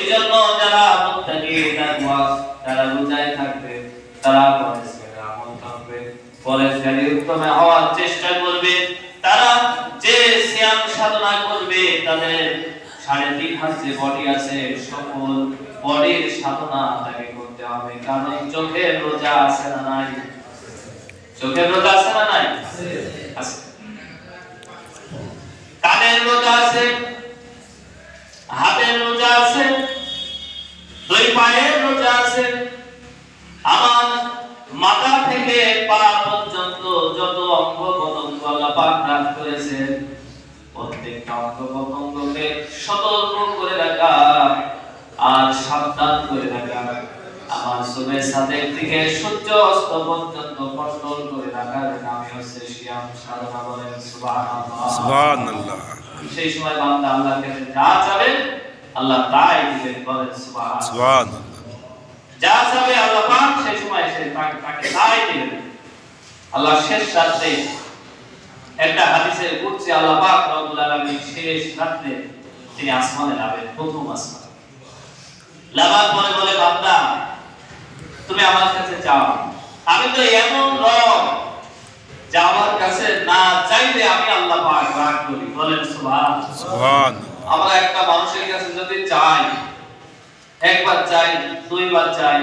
এই জন্য যারা মুত্তাকি তাকওয়া তারা রোজায় থাকবে, তারা পরেজগারে আমল করবে পরেজগারে উত্তমে হওয়ার চেষ্টা করবে। তারা যে সিয়াম সাধনা করবে, তাদের সাড়ে তিন হাত বডি আছে, সকল বডির সাধনা তাকে করতে হবে। কারণ চোখের রোজা আছে না নাই? চোখের রোজা আছে না নাই? দুই পায়ের রোজা আছে। আমার মাথা থেকে পা পর্যন্ত যত অঙ্গ প্রত্যঙ্গ আল্লাহ পাক দান করেছেন প্রত্যেকটা অঙ্গ প্রত্যঙ্গকে সতর্ক করে রাখা আর সাবধান করে রাখা। আমার সুবে সাদেক থেকে সূর্য অস্ত পর্যন্ত কন্ট্রোল করে রাখার নামই হচ্ছে শিয়াম সাধনা বলেন সুবহানাল্লাহ। সুবহানাল্লাহ। সেই সময় বান্দা আল্লাহর কাছে যা চাবে আল্লাহ তাই দিবেন বলেন সুবহানাল্লাহ। যা চাবে আল্লাহ পাক সেই সময় সে তাকে তাকে তাই দিবেন আল্লাহ শেষ রাতে একটা হাদিসের কুদসি আল্লাহ পাক রব্বুল আলামিন শেষ রাতে তিনি আসমানে নামেন প্রথম আসমান। লাভার পরে বলে বান্দা তুমি আমার কাছে চাও আমি তো এমন রব যা আমার কাছে না চাইলে আমি আল্লাহ পাক রাগ করি। বলেন সুবহানাল্লাহ। সুবহানাল্লাহ। আমরা একটা মানুষের কাছে যদি চাই। একবার চাই, দুইবার চাই।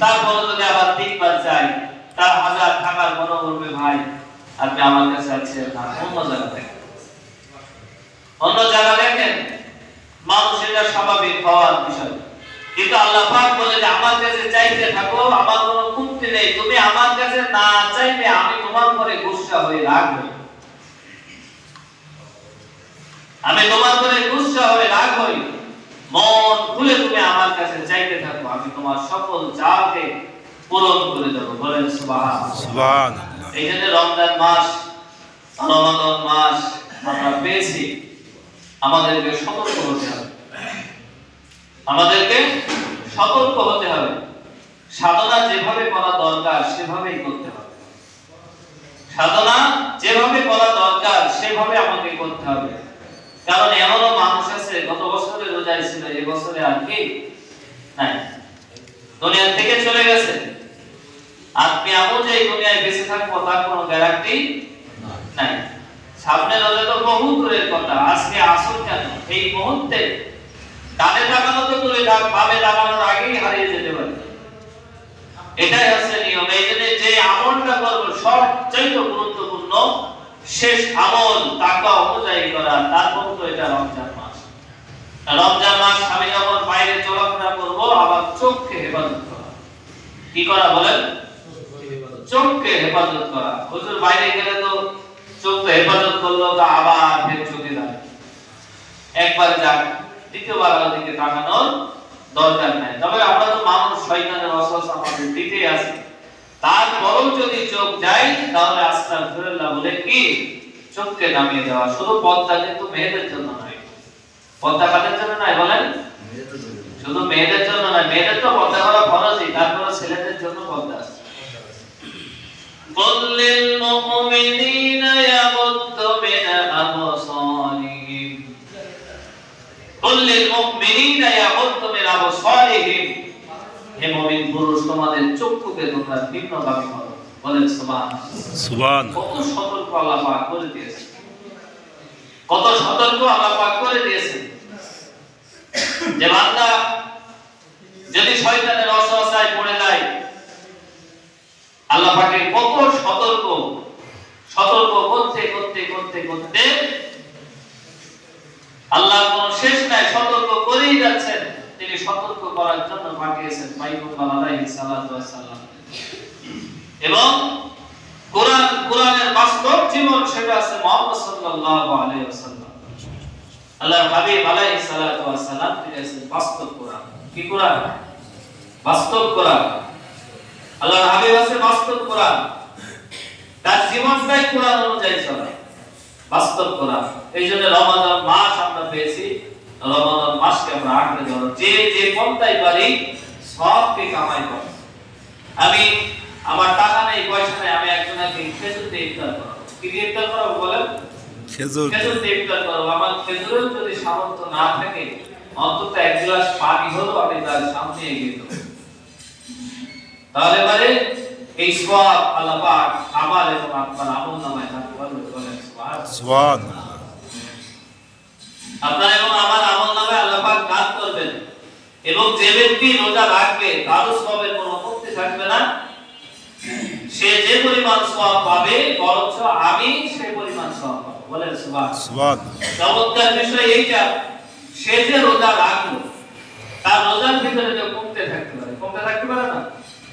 তারপরে যদি আবার তিনবার চাই, তার হাজার টাকার মনে করবে ভাই আপনি আমার কাছে আছেন না। অন্য জায়গা দেখেন। অন্য জায়গা দেখেন মানুষ এটা স্বাভাবিক হওয়ার বিষয়। কিন্তু আল্লাহ পাক বলে যে আমার কাছে চাইতে থাকো, আমার কোনো কুক্তি নেই। তুমি আমার কাছে না চাইলে আমি তোমার পরে গুসা হয়ে রাখব। আমি তোমার করে গুসা হয়ে রাগ হই মন খুলে তুমি আমার কাছে চাইতে থাকো। আমি তোমার সকল চাওকে পূরণ করে দেবো। বলেন সুবহান এই জন্য রমজান মাস রমাদান মাস আমরা পেয়েছি। আমাদেরকে সতর্ক হতে হবে। আমাদেরকে সতর্ক হতে হবে। সাধনা যেভাবে করা দরকার সেভাবেই করতে হবে। সাধনা যেভাবে করা দরকার সেভাবে আমাকে করতে হবে। কারণ এমনও মানুষ আছে, গত বছরে রোজায় ছিল এই বছরে আর কি নাই। দুনিয়া থেকে চলে গেছে। আপনি আমও যে এই দুনিয়ায় বেঁচে থাকব, তার কোনো গ্যারান্টি নাই। সামনে রোজা তো বহু দূরের কথা, আজকে আসল কেন? এই মুহূর্তে ডানে লাগানো তো দূরে থাক বামে লাগানোর আগেই হারিয়ে যেতে পারে। এটাই হচ্ছে নিয়ম। এই জন্য যে আমলটা করব সবচেয়ে গুরুত্বপূর্ণ, শেষ আমল টাকা অনুযায়ী করা, তারপর তো এটা রমজান মাস। রমজান মাস আমি যখন বাইরে চলাফেরা করব, আবার চোখকে হেফাজত করা। কি করা বলেন? চোখকে হেফাজত করা। হুজুর, বাইরে গেলে তো চোখ তো হেফাজত করল, তো আবার ফের চোখে লাগে। একবার যাক, দ্বিতীয়বার আমার দিকে তাকানোর দরকার নাই। তবে আমরা তো মানুষ, শয়তানের অসহস আমাদের দিতেই আছে। তারপরেও যদি চোখ যায়, তাহলে আস্তাগফিরুল্লাহ বলে কি? চোখকে নামিয়ে দেওয়া শুধু পদ্মা কিন্তু মেয়েদের জন্য নয় পদ্মা কাদের জন্য নয় বলেন শুধু মেয়েদের জন্য নয় মেয়েদের তো পদ্মা করা ফরজই তারপরে ছেলেদের জন্য পদ্মা আছে قل للمؤمنين يغضوا من أبصارهم قل للمؤمنين يغضوا من أبصارهم হে মুমিন পুরুষ তোমাদের চক্ষুকে তোমরা ভিন্নভাবে করো বলেন সুবহান। সুবহানাল্লাহ কত সতর্ক আল্লাহ পাক করে দিয়েছে কত সতর্ক আল্লাহ পাক করে দিয়েছে যে বান্দা যদি শয়তানের অসহসায় পড়ে যায় আল্লাহ পাকের কত সতর্ক সতর্ক করতে করতে করতে করতে আল্লাহ কোন শেষ নাই সতর্ক করেই যাচ্ছেন। তিনি সতর্ক করার জন্য পাঠিয়েছেন পাইগম্বর আলাইহিস সালাতু ওয়াস সালাম এবং কোরআন, কোরআনের বাস্তব জীবন সেটা আছে মুহাম্মদ সাল্লাল্লাহু আলাইহি ওয়াসাল্লাম। আল্লাহর হাবিব আলাইহিস সালাতু ওয়াস সালাম, তিনি আছেন বাস্তব কোরআন। কি কোরআন? বাস্তব কোরআন। আল্লাহর হাবিব আছে বাস্তব কোরআন। তার জীবনটাই কোরআন অনুযায়ী চলে। বাস্তব কোরআন। এই জন্য রমাদান মাস আমরা পেয়েছি। রমাদান মাসকে আমরা আঁকড়ে ধরো। যে যে পন্থায় পারি, সবকে কামাই করে। আমি আমার টাকা নেই পয়সা নেই আমি একজনকে খেজুর দিয়ে ইফতার করাবো। কি দিয়ে ইফতার করাবো বলেন? খেজুর। খেজুর দিয়ে ইফতার করাবো। আমার খেজুরেও যদি সামর্থ্য না থাকে অন্তত এক গ্লাস পানি হলো আমি তার সামনে এগিয়ে দেবো তাহলে মানে এই সওয়াব আল্লাহ পাক আমার এবং আপনার আমল নামায় থাকতে পারবে বলেন। সুবহান আপনার এবং আমার আমল নামে আল্লাহ পাক দান করবেন এবং যে ব্যক্তি রোজা রাখবে তারও সবের কোনো আপত্তি থাকবে না সে যে পরিমাণ সওয়াব পাবে বরঞ্চ আমি সে পরিমাণ সওয়াব পাবো। বলেন সুবহানাল্লাহ। সুবহান। চমৎকার বিষয় এইটা। সে যে রোজা রাখল তার রোজার ভিতরে যে কমতে থাকতে পারে। কমতে থাকতে পারে না?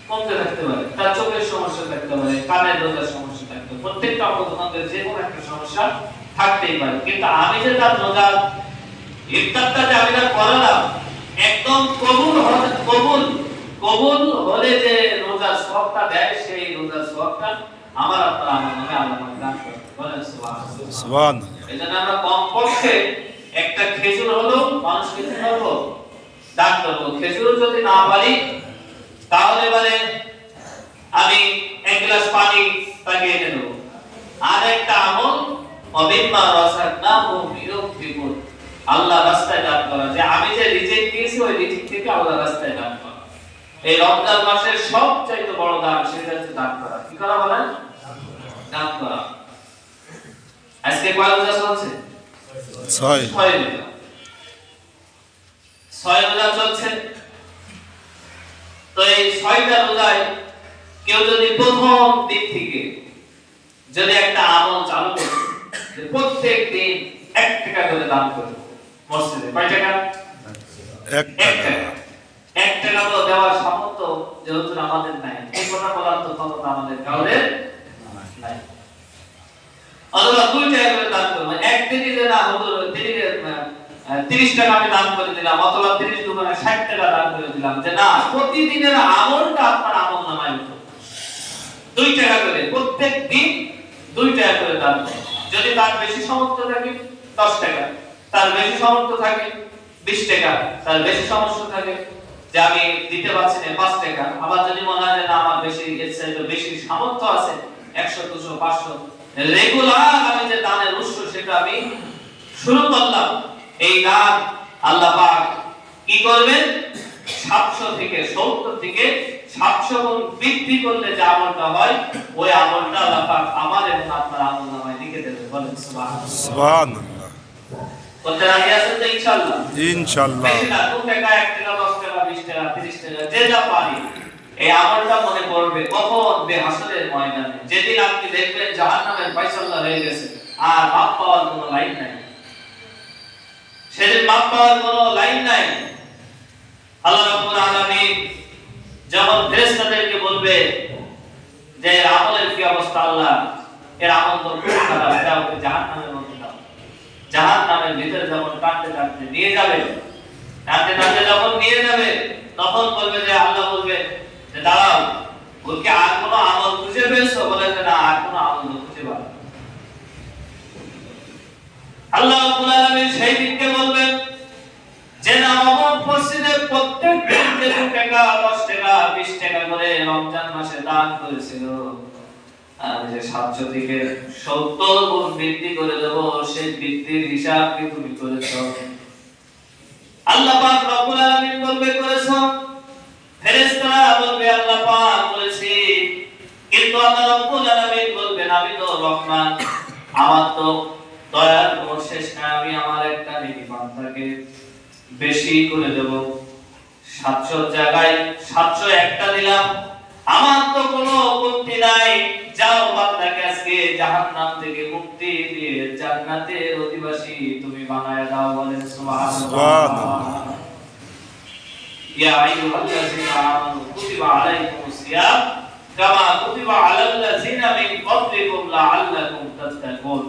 কমতে থাকতে পারে। তার চোখের সমস্যা থাকতে পারে কানের রোজার সমস্যা থাকতে পারে। প্রত্যেকটা অঙ্গভঙ্গের যে কোনো একটা সমস্যা থাকতেই পারে। কিন্তু আমি যে তার রোজার ইফতারটা যে আমি তার করালাম একদম কবুল হলে কবুল কবুল হলে যে রোজার সবটা দেয় সেই রোজার সবটা আমার আপনার আমার নামে আল্লাহ দান বলেন সুবহান এই জন্য আমরা কমপক্ষে একটা খেজুর হলো মানুষকে কি করব? দান করব। খেজুর যদি না পারি তাহলে মানে আমি এক গ্লাস পানি তাকে এনে দেবো। আর একটা আমল অবিম্মা রসাকনা ও বিরক্তিপুর আল্লাহ রাস্তায় দান করা। যে আমি যে রিজিক দিয়েছি ওই রিজিক থেকে আল্লাহ রাস্তায় দান করা। এই রমজান মাসের সবচাইতে বড় দান সেটা হচ্ছে দান করা। কি করা বলেন দান করা। আজকে কয় রোজা চলছে? ছয়। ছয় রোজা। ছয় রোজা চলছে। তো এই ছয়টা রোজায় কেউ যদি প্রথম দিক থেকে যদি একটা আমল চালু করে প্রত্যেক দিন এক টাকা করে দান করবে মসজিদে কয় টাকা। এক টাকা। প্রতিদিনের আমলটা আপনার আমল নামায় উঠো। দুই টাকা করে, প্রত্যেক দিন দুই টাকা করে দান করো। যদি তার বেশি সামর্থ্য থাকে, দশ টাকা। তার বেশি সামর্থ্য থাকে, বিশ টাকা। তার বেশি সামর্থ্য থাকে যে আমি দিতে পারছি না পাঁচ টাকা। আবার যদি মনে হয় না আমার বেশি এর বেশি সামর্থ্য আছে একশো দুশো পাঁচশো রেগুলার আমি যে দানের উৎস সেটা আমি শুরু করলাম। এই দান আল্লাহ পাক কি করবেন? সাতশো থেকে সত্তর থেকে সাতশো গুণ বৃদ্ধি করলে যে আমলটা হয় ওই আমলটা আল্লাহ পাক আমার এবং আপনার আমল নামায় লিখে দেবে বলেন সুবহানাল্লাহ। সুবহান করতে রাজি আছেন তো ইনশাআল্লাহ? ইনশাআল্লাহ। বেশি টাকা এক টাকা তিরিশ যে যা পারি, এই আমলটা মনে করবে। কখন? বেহাসরের ময়দানে। যেদিন আপনি দেখবেন জাহান্নামের ফয়সালা হয়ে গেছে, আর মাপ পাওয়ার কোনো লাইন নাই। সেদিন মাপ পাওয়ার কোনো লাইন নাই। আল্লাহ রাব্বুল আলামিন যখন ফেরেশতাদেরকে বলবে যে, এর আমলের কি অবস্থা আল্লাহ? এর আমল তো খারাপ। এটা ওকে জাহান্নামের মধ্যে দাও। জাহান নামের ভিতরে যখন টানতে টানতে নিয়ে যাবে, টানতে টানতে যখন নিয়ে যাবে তখন বলবে যে, আল্লাহ বলবে যে, দাঁড়াও ওকে আর কোনো আমল খুঁজে পেয়েছ? বলে যে, না, আর কোনো আমল খুঁজে পাবো। আল্লাহ রাব্বুল সেই দিনকে বলবেন, যে না অমর মসজিদে প্রত্যেক দিন যে টাকা, দশ টাকা, বিশ টাকা করে রমজান মাসে দান করেছিল। আমি যে সাতশো থেকে সত্তর গুণ বৃদ্ধি করে দেবো, সেই বৃদ্ধির হিসাব কি তুমি করেছ? আল্লাহ পাক রব্বুল আলামিন বলবে, করেছ। ফেরেশতারা বলবে, আল্লাহ পাক করেছি কিন্তু আল্লাহ রব্বুল আলামিন বলবেন, আমি তো রহমান, আমার তো দয়ার কোনো শেষ নাই, আমি আমার একটা নেকি বান্দাকে বেশি করে দেব। সাতশো জায়গায় সাতশো একটা দিলাম আমার তো কোনো আপত্তি নাই যাও বান্দাকে আজকে জাহান্নাম থেকে মুক্তি দিয়ে জান্নাতের অধিবাসী তুমি বানায় দাও বলেন সুবহানাল্লাহ। ইয়া আইয়ুহাল্লাযীনা আমানু কুতিবা আলাইকুমুস সিয়াম কামা কুতিবা আলাল্লাযীনা মিন ক্বাবলিকুম লাআল্লাকুম তাত্তাকুন